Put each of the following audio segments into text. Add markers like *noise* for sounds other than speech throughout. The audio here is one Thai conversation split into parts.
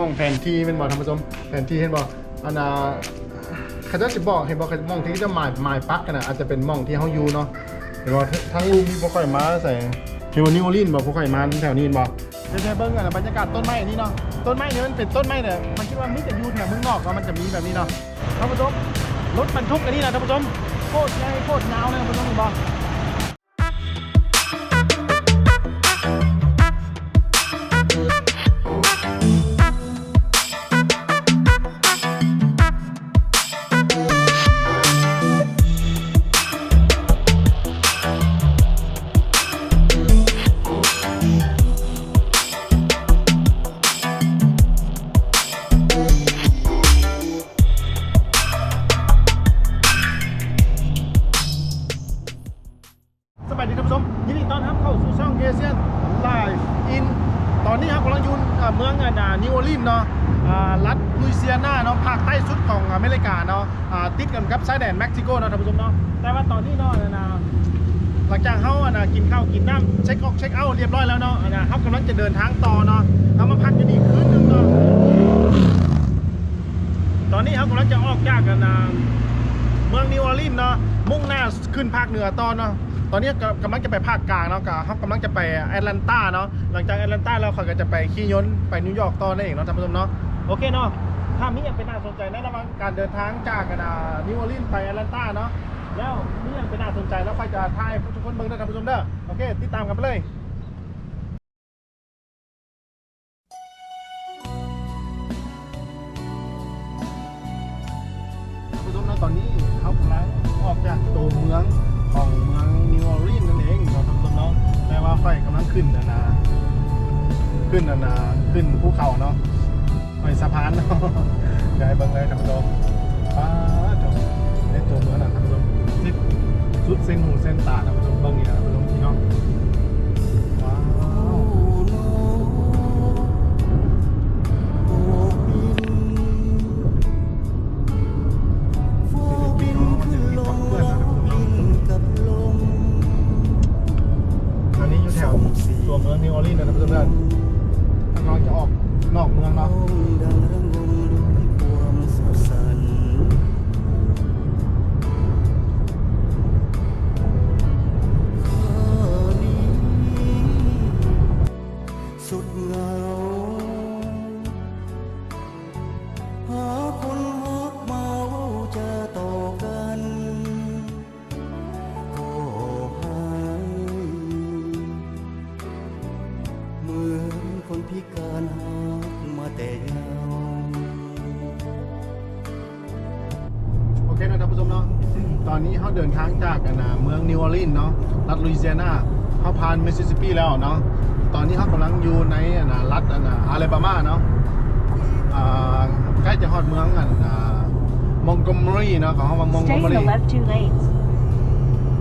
มองแผนที่เป็นบ่ท่านผู้ชมแผนที่เห็นบ่อันน่ะเขาจะสิบอกเห็นบ่เขามองที่จะหมายหมายปักกันนะอาจจะเป็นมองที่เฮาอยู่เนาะเห็นบ่ทั้งลุงที่บ่ค่อยมาใส่เฮวนิโอลินบ่บ่ค่อยมาแถวนี้บ่เดี๋ยวเบิ่งกันนะบรรยากาศต้นไม้นี่เนาะต้นไม้เนี่ยมันเป็นต้นไม้เนี่ยมันคิดว่ามีแต่อยู่แถวเมืองนอกเนาะมันจะมีแบบนี้เนาะท่านผู้ชมรถบรรทุกอันนี้นะท่านผู้ชมโคตรใหญ่โคตรยาวเลยท่านผู้ชมเห็นบ่ส เช็คออกเช็คเอาท์เรียบร้อยแล้วเนาะอะนะเขากำลังจะเดินทางต่อเนาะเขามาพักกันอีกคืนนึงเนาะตอนนี้เขากำลังจะออกจากกันนะเมืองนิวออร์ลีนเนาะมุ่งหน้าขึ้นภาคเหนือตอนเนาะตอนนี้กำลังจะไปภาคกลางเนาะก็เขากำลังจะไปแอตแลนตาเนาะหลังจากแอตแลนตาเราเขาก็จะไปขี่ยนต์ไปนิวยอร์กต่อนั่นเองเนาะท่านผู้ชมเนาะโอเคเนาะถ้ามีอย่างเป็นน่าสนใจในะระหว่างการเดินทางจากกันานิวออร์ลีนไปแอตแลนตาเนาะ แล้วมีอย่างเป็นน่าสนใจแล้วค่อยจะถ่ายให้ทุกคนเบิ่งนะท่านผู้ชมเด้อโอเคติดตามกันไปเลยผู้ชมนะตอนนี้เขากำลังออกจากตัวเมืองของเมืองนิวออร์ลีนส์นั่นเองเราทำต้นน้องแต่ว่าไฟกำลังขึ้นนะนะขึ้นนะนะขึ้นภูเขาเนาะไปสะพานเนาะเดี๋ยวให้เบิ่งเลยท่านผู้ชมป้าจบในตัวเมืองนะท่าน ผู้ชมสิสุดเส้นหูเส้นตาท่านผู้ชมเบิ่งนี่นะท่านผู้ชมพี่น้อง พิการหักมาแต่เงาโอเคนะท่านผู้ชมเนาะ ตอนนี้เขาเดินทางจากกันนะเมืองนิวออร์ลีนส์เนาะ รัฐลุยเซียนาเขาผ่านมิสซิสซิปปีแล้วเนาะ ตอนนี้เขากำลังอยู่ในอะนะรัฐอะนะอาลาบามาเนาะอ่าใกล้จะฮอดเมืองอะนะมองกอมรีเนาะของเขาว่ามองกอ Stay ม in รี the left two lanes.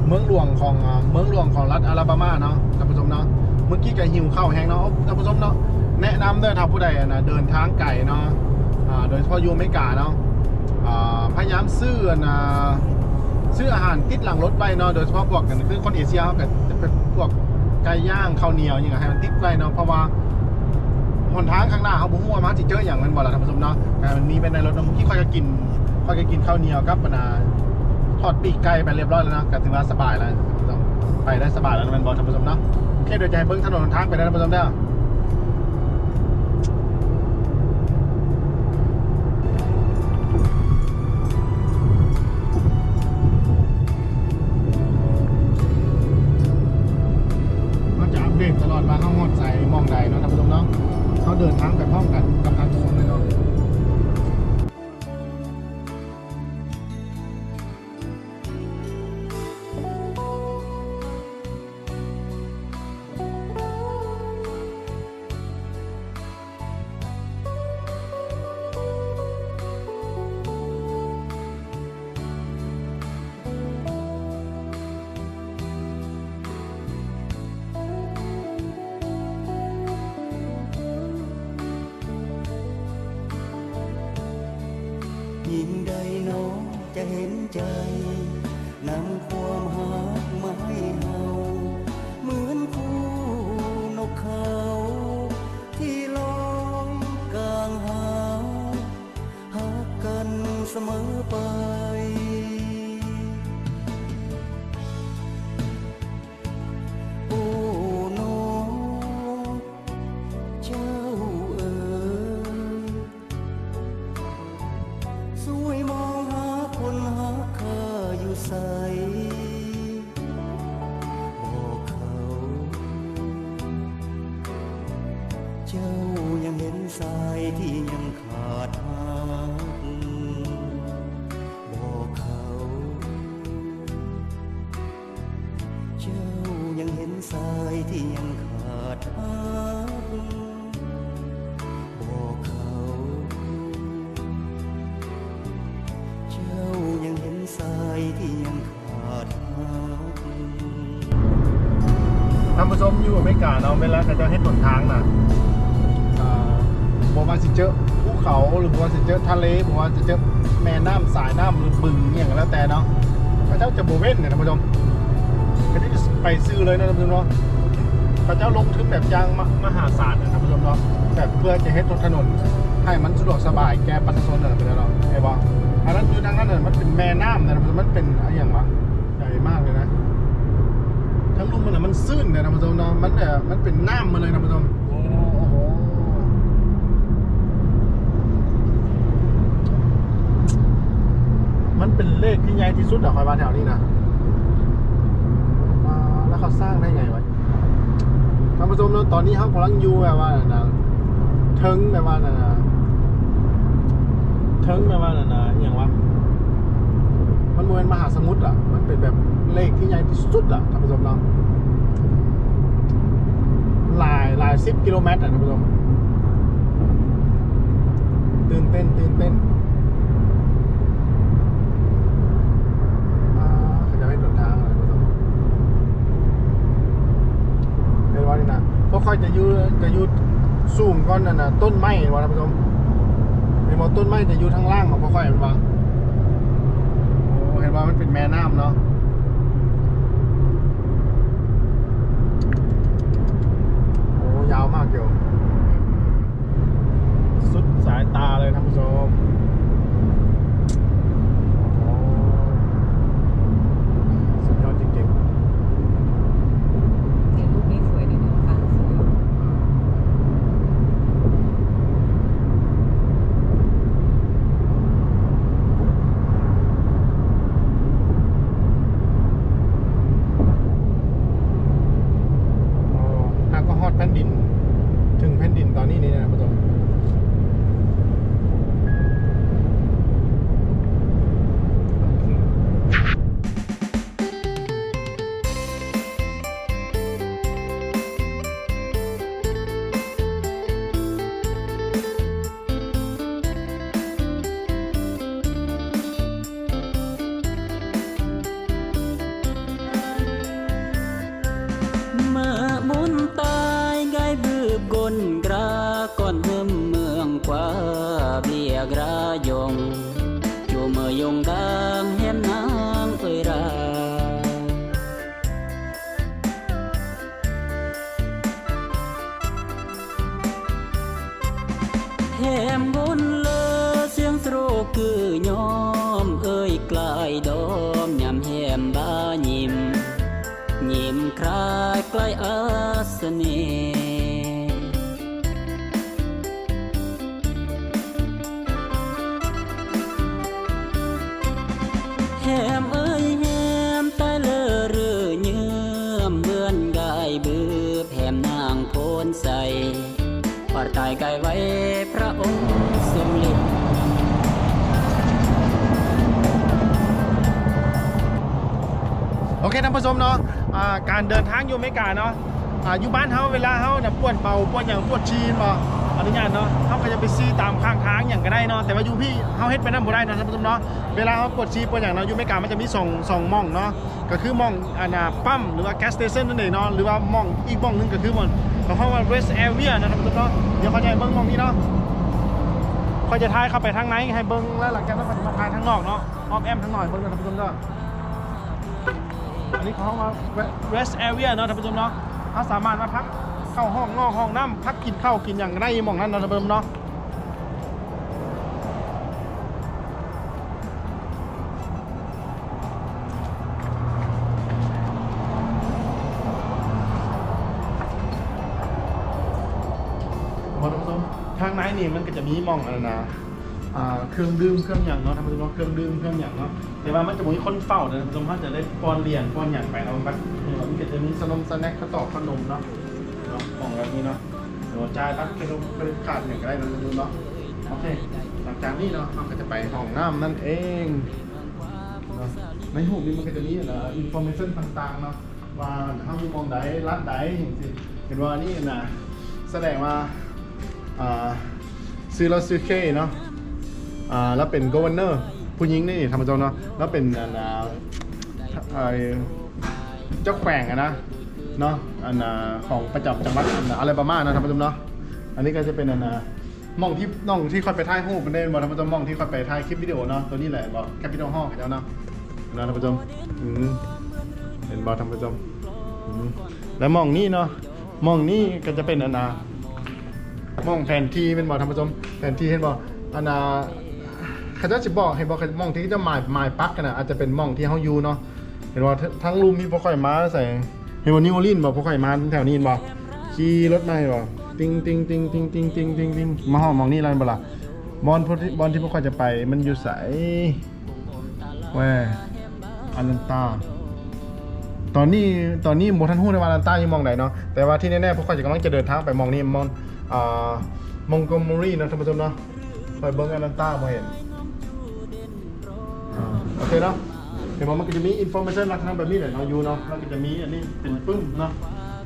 เมืองหลวงของอ่าเมืองหลวงของรัฐอาลาบามาเนาะท่านผู้ชมเนาะเมื่อกี้ก็หิวข้าวแห้งเนาะท่านผู้ชมเนาะ แนะนำเด้อถ้าผู้ใดนะเดินทางไกลเนาะโดยเฉพาะยูเมกาเนาะพยายามซื้อนะซื้ออาหารติดหลังรถไว้เนาะโดยเฉพาะพวกกันคือคนเอเชียเขาจะเป็นพวกไก่ย่างข้าวเหนียวอย่างเงี้ยให้มันติดไว้เนาะเพราะว่าหนทางข้างหน้าเขาบุ้งว่ามันจะเจออย่างนั้นบ่ละท่านผู้ชมเนาะแต่มันมีเป็นในรถนาะเมื่ค่อยก็กินค่อยก็กินข้าวเหนียวกับปนาทอดปีกไก่ไปเรียบร้อยแล้วนะก็ถือว่าสบายแล้วไปได้สบายแล้วมันบอลท่านผู้ชมเนาะโอเคเดี๋ยวจะให้เบิ้งถนนทางไปได้ท่านผู้ชมเด้อ ว่าเขาหอดใส่มองใดเนาะท่านผู้ชมเนาะเขาเดินทางไปพร้อมกันกับทางผู้ชมเลยเนาะ จะเห็นใจนำความหักมาให้เท่านผู้ชมอยู่อเมริกาเนาะเวลาเขาจะให้หนทางนะอ่าบอกว่าสิเจอภูเขาหรือบอกว่าสิเจอทะเลบอกว่าสิเจอแม่น้ำสายน้ำหรือบึงอหย่างก็แล้วแต่เนาะพระเจ้าจะโบเว้นเนี่ยท่านผู้ชมเขาจะไปซื้อเลยนะท่านผู้ชมเนาะพระเจ้าลงทุนแบบยางมมหาศาลนะท่านผู้ชมเนาะแบบเพื่อจะให้ถนนให้มันสะดวกสบายแก่ประชาชนเนะท่านผู้ชมเนาะไอ้บออันนั้นอยู่ทางนั้นน่ะมันเป็นแม่น้ำนะท่านผู้ชมมันเป็นอะไรอย่างวะใหญ่มากเลยนะ ทั้งรูปมันอะมันซื่นเนี่ยนะผู้ชมเนาะมันเนี่ยมันเป็นน้ำมาเลยนะผู้ชมโอ้โหมันเป็นเลขที่ใหญ่ที่สุดอะคอยมาแถวนี้นะว้าแล้วเขาสร้างได้ไงวะท่านผู้ชมเนาะตอนนี้เขากำลังอยู่แบบว่านะเทิงแบบว่านะเทิงแบบว่านะนะอย่างวะมันเหมือนมหาสมุทรอะมันเป็นแบบ เลขที่ใหญ่ที่สุดอะท่านผู้ชมเนาะหลายหลายสิบกิโลเมตรอะท่านผู้ชมตื่นเต้นตื่นเต้นจะให้รถทางอะท่านผู้ชมเห็นว่านี่นะค่อยจะอยูจะอยูสูงก้อนนั่นนะต้นไม้วะท่านผู้ชมเป็นว่าต้นไม้จะอยู่ทางล่างของค่อยเป็นว่าโอ้เห็นว่ามันเป็นแม่น้ำเนาะ โอ้ ยาวมากเกี่ยวสุดสายตาเลยท่านผู้ชม คือยอมเอ้ยกลายดอมยำแหมบ้ายิ้มยิ้มคลายใกล้อา โอเคท่านผู้ชมเนาะการเดินทางอยู่อเมริกาเนาะอยู่บ้านเฮาเวลาเฮาเนี่ยปวดเป่าปวดอย่างปวดชีนบ่อนุญาตเนาะเฮาก็จะไปซีตามข้างทางอย่างก็ได้เนาะแต่ว่าอยู่พี่เฮาเฮ็ดไปนำบ่ได้นะท่านผู้ชมเนาะเวลาเฮาปวดชีปวดอย่างเนาะอยู่อเมริกามันจะมีสองสองม่องเนาะก็คือม่องอันน่ะปั๊มหรือว่า gas station นั่นเองเนาะหรือว่าม่องอีกม่องหนึงก็คือม่องเขาเรียกว่า rest area นะท่านผู้ชมเนาะเดี๋ยวเขาจะให้เบิ่งม่องนี้เนาะเขาจะทายเข้าไปทางไหนให้เบิ่งแล้วหลังจากนั้นเขาจะมาทายทางนอกเนาะออมแอมทางหน่อยเบิ่งนะท่านผู้ชมเนาะ อันนี้เขาห้องว่า rest area เนาะท่านผู้ชมเนาะเขาสามารถมาพักเข้าห้องนอกห้องน้ำพักกินข้าวกินอย่างไรหมองนั้นเนาะท่านผู้ชมเนาะทางไหนนี่มันก็จะมีมองอะไรนะเครื่องดื่มเครื่องอย่างเนาะท่านผู้ชมเนาะเครื่องดื่มเครื่องอย่างเนาะ แต่ว่ามันจะมีคนเฝ้าเนยท่านผู้ชมเขาจะได้ป้อนเรียนป้อนอย่างไปเนาะมันก็มันจะมีสนมสแน็คข้าวตอกขนมเนาะเนาะของแบบนี้เนาะเดี๋ยวจ่ายตัดเครดิตเครดิตขาดอย่างไรเนาะท่านผู้ชมเนาะโอเคหลังจากนี้เนาะเราก็จะไปห้องน้ำนั่นเองเนาะในหูนี้มันก็จะมีนะอินโฟเมชันต่างๆเนาะว่าเขาอยู่มองใดรัดใดอย่างสิเห็นว่านี่นะแสดงว่าอ่าซื้อแล้วซื้อเคเนาะอ่าแล้วเป็น governor ผู้หญิงนี่ทำมจงเนาะแล้วเป็นอันอ่าไอ้เจ้าแขวงอะนะเนาะอันอ่าของประจำจังหวัดอะไรประมาณนะทำมจงเนาะอันนี้ก็จะเป็นอันอ่าหมองที่น้องที่ค่อยไปถ่ายรูปเป็นได้บอกทำมจงหมองที่ค่อยไปถ่ายคลิปวิดีโอเนาะตัวนี้แหละบอกแคปิตอลห้องเจ้าเนาะนะทำมจงอืมเห็นบอกทำมจงอืมแล้วหมองนี้เนาะหมองนี้ก็จะเป็นอันอ่ามองแผนที่เป็นบอท่านผู้ชมแผนที่เห็นบออันนะ เขาจะสิบอกเห็นบอกมองที่จะหมายหมายปักกันนะอาจจะเป็นมองที่เขาอยู่เนาะเห็นว่าทั้งรูมมีพวกข่อยมาใส่เห็นว่านิวออร์ลีนบอกพวกข่อยมาแถวนี้บอกขี่รถมาเห็นบอกติงติงติงติงติงติงติงติงมาห้องมองนี่อะไรบ่ล่ะบอลพบอลที่พวกข่อยจะไป มันอยู่ใสแหวอันลันตาตอนนี้ตอนนี้โมทันฮู้ในวาลันต้ายังมองไหนเนาะแต่ว่าที่แน่ๆพวกขาจะกำลังจะเดินทางไปมองนี่มองอ่ามองโกมอรีนะท่านผู้ชมเนาะไปเบิ้งอารันต้ามาเห็น โอเคเนาะเห็นว่ามันก็จะมีอินโฟเมชันลักษณะแบบนี้แหละเนาะอยู่เนาะแล้วก็จะมีอันนี้เป็นปึ้มเนาะ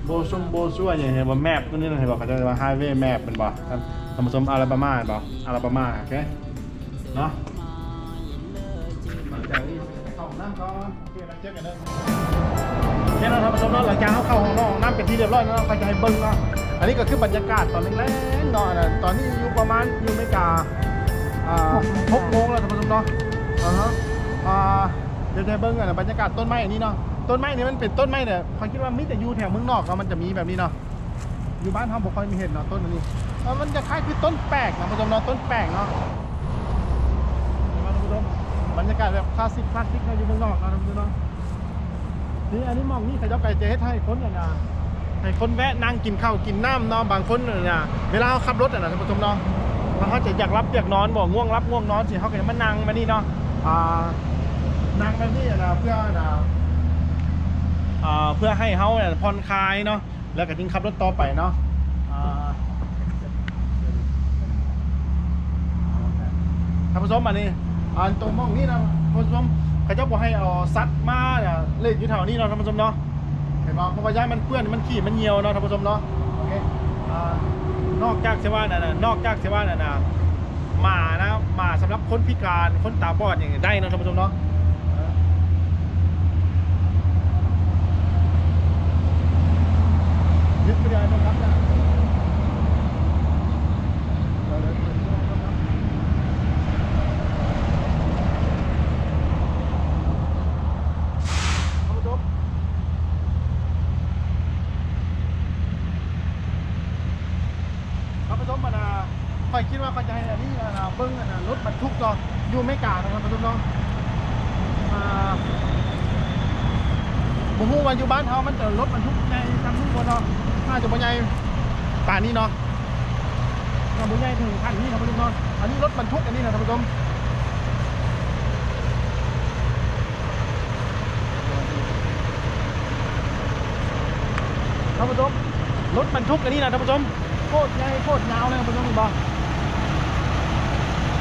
โบซุมโบซัวอย่างเห็นว่าแมปตัวนี้เนาะเห็นว่าเขาจะว่าไฮเวย์แมปเป็นบ่ท่านท่านผู้ชมอาราบามาบ่อาราบามาโอเคเนาะจากนี้เข้าน้ำก่อนโอเคแล้วเจอกันเด้อแค่เราทำผสมแล้วหลังจากเขาเข้าห้องนอกน้ำเป็นที่เรียบร้อยแล้วเราจะให้เบิ้งเนาะอันนี้ก็คือบรรยากาศตอนแรกๆเนาะอันตอนนี้อยู่ประมาณอยู่ไม่กาอ่าหกโมงแล้วท่านผู้ชมเนาะอ่าฮะ อ่าเดี๋ยวจะให้เบิ้งกันนะบรรยากาศต้นไม้อันนี้เนาะต้นไม้นี่มันเป็นต้นไม้เนี่ยเขาคิดว่ามิแต่อยู่แถวเมืองนอกแล้วมันจะมีแบบนี้เนาะอยู่บ้านทำบ่ค่อยมีเห็นเนาะต้นอันนี้เออมันจะคล้ายคือต้นแปลกนะผู้ชมเนาะต้นแปลกเนาะเห็นไหมาผู้ชมบรรยากาศแบบคลาสสิกคลาสสิกเนาะอยู่เมืองนอกเนาะท่านผู้ชมเนาะนี่อันนี้มองนี่เขาเจ้าไก่เจ๊ให้คนเนี่ยนะให้คนแวะนั่งกินข้าวกินน้ำเนาะบางคนเนี่ยเวลาเขาขับรถอะนะท่านผู้ชมเนาะเขาจะอยากรับอยากนอนบอกง่วงรับง่วงนอนสิเขาก็จะมานั่งมานี่เนาะอ่า นั่งแบบนี้นะเพื่อนะอ่าเพื่อให้เขาเนี่ยผ่อนคลายเนาะแล้วก็จึงขับรถต่อไปเนาะอ่าท่านผู้ชมอันนี้อันตรงมองนี่นะท่านผู้ชมเขาเจ้าบอกให้เอาซัดมาเนี่ยเล่นอยู่แถวนี้เนาะท่านผู้ชมเนาะเห็นป่ะเพราะว่าย้ายมันเปื้อนมันขี้มันเหี่ยวเนาะท่านผู้ชมเนาะโอเคอ่านอกจากเสว่าน่ะนอกจากเสว่าน่ะนะมานะมาสำหรับคนพิการคนตาบอดอย่างเงี้ยได้เนาะท่านผู้ชมเนาะ ゆっくり歩いてください。 ใหญ่ป่านนี้เนาะน่าบ่ใหญ่ถึงขั้นนี้นะผู้ชมเนาะอันนี้รถบรรทุกอันนี้นะท่านผู้ชมท่านผู้ชมรถบรรทุกอันนี้นะท่านผู้ชมโคตรใหญ่โคตรยาวเลยท่านผู้ชมบอก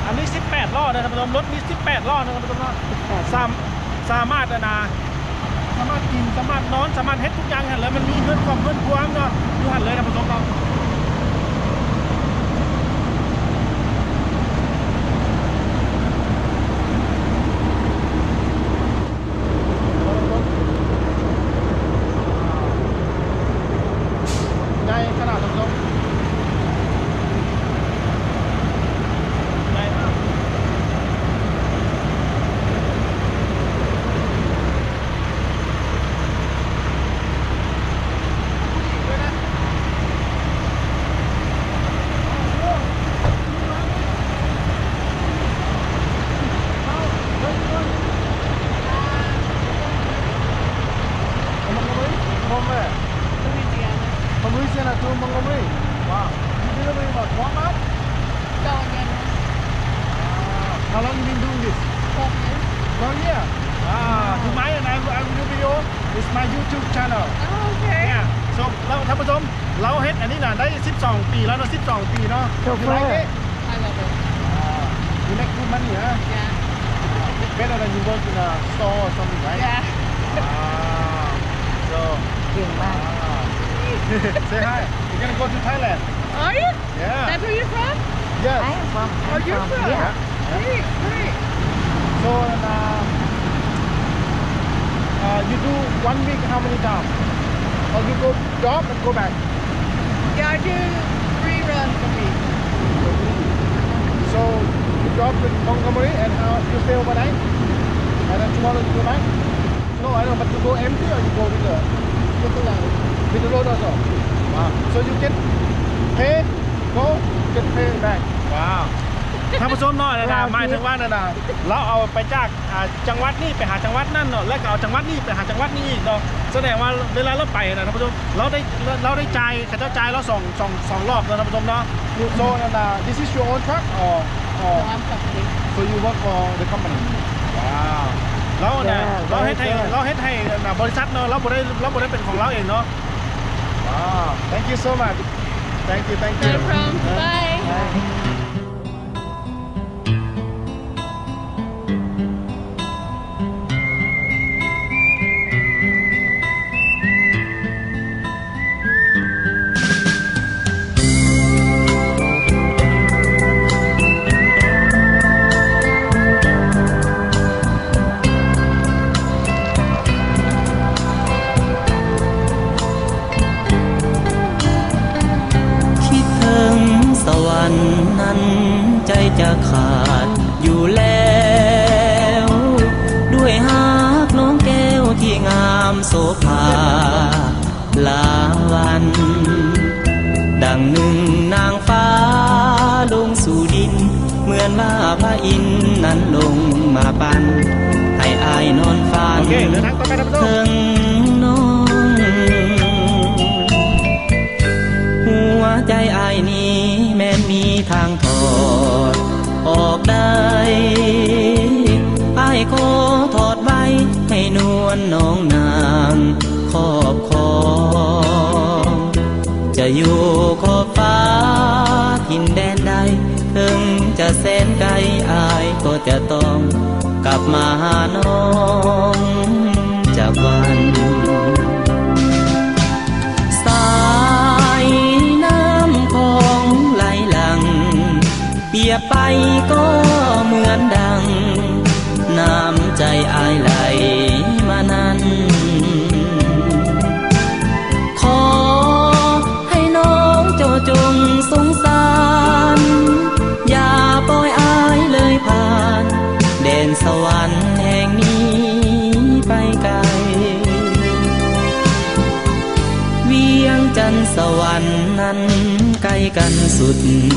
อันนี้ 18ล้อนะท่านผู้ชมรถมี18ล้อนะท่านผู้ชมเนาะสามสามารถอะนะ สามารถกินสามารถนอนสามารถเฮ็ดทุกอย่างหันเลยมันมีเงินความเงินความเนาะอยู่หันเลยท่านผู้ชมเนาะ long you been doing this? One year. Ah, to my and I I will do video. It's my YouTube channel. Oh, okay. Yeah. So เราท่านผู้ชมเราเฮ็ดอันนี้น่ะได้ 12 ปีแล้วเนาะ12 ปีเนาะ So You like far. it? I love it. Ah, you make good money, huh? Yeah. Better than you work in a store or something, right? Yeah. Ah. So เก่งมาก ah. *laughs* say hi. You're gonna go to Thailand. Are you? Yeah. That's where you're from? Yes. I am from Oh, you're I'm from? yeah. Great, great. So uh, uh, you do one week how many times? Or you go job and go back? Yeah, I do three runs a week. So you drop in Montgomery and how you stay overnight? And then tomorrow you go back? No, I don't know, but you go empty or you go with the With the load. with the load also? Wow. So you get paid, go, get paid back. Wow. ท่านผู้ชมเนาะนะนะหมายถึงว่านะนะเราเอาไปจากอ่าจังหวัดนี้ไปหาจังหวัดนั่นเนาะแล้วก็เอาจังหวัดนี้ไปหาจังหวัดนี้อีกเนาะแสดงว่าเวลาเราไปนะท่านผู้ชมเราได้เราได้จ่ายเขาเจ้าจ่ายเราสองสองสองรอบเนาะท่านผู้ชมเนาะ so นะนะ this is your own truck or or So I'm company. so you work for the company ว้าวเราเนี่ย Yeah, เราเฮ็ดให้ very good. เราเฮ็ดให้นะบริษัทเนาะเราบ่ได้เราบ่ได้เป็นของเราเองเนาะว้าว thank you so much thank you thank you No problem. Bye. คิ เคเดินทางต่อไปท่านผู้ชมถึงน้องหัวใจอายนี้แม้นมีทางถอด ออกได้อายขอถอดไว้ให้นวลน้องนางขอบคองจะอยู่ขอบฟ้าทินแดนใดถึงจะแสนไกลอายก็จะต้อง กลับมาหาน้องจากวันสายน้ำของไหลหลังเปียไปก็ กันสุด